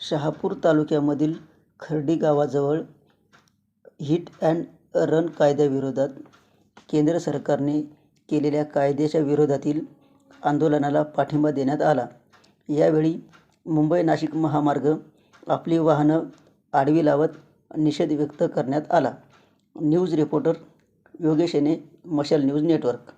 शहापूर तालुक्यामधील खर्डी गावाजवळ hit and run कायद्याविरोधात केंद्र सरकारने केलेल्या कायद्याच्या विरोधातील आंदोलनाला पाठिंबा देण्यात आला. यावेळी मुंबई नाशिक महामार्ग आपली वाहनं आडवी लावत निषेध व्यक्त करण्यात आला. न्यूज रिपोर्टर योगेश येने मशाल न्यूज नेटवर्क.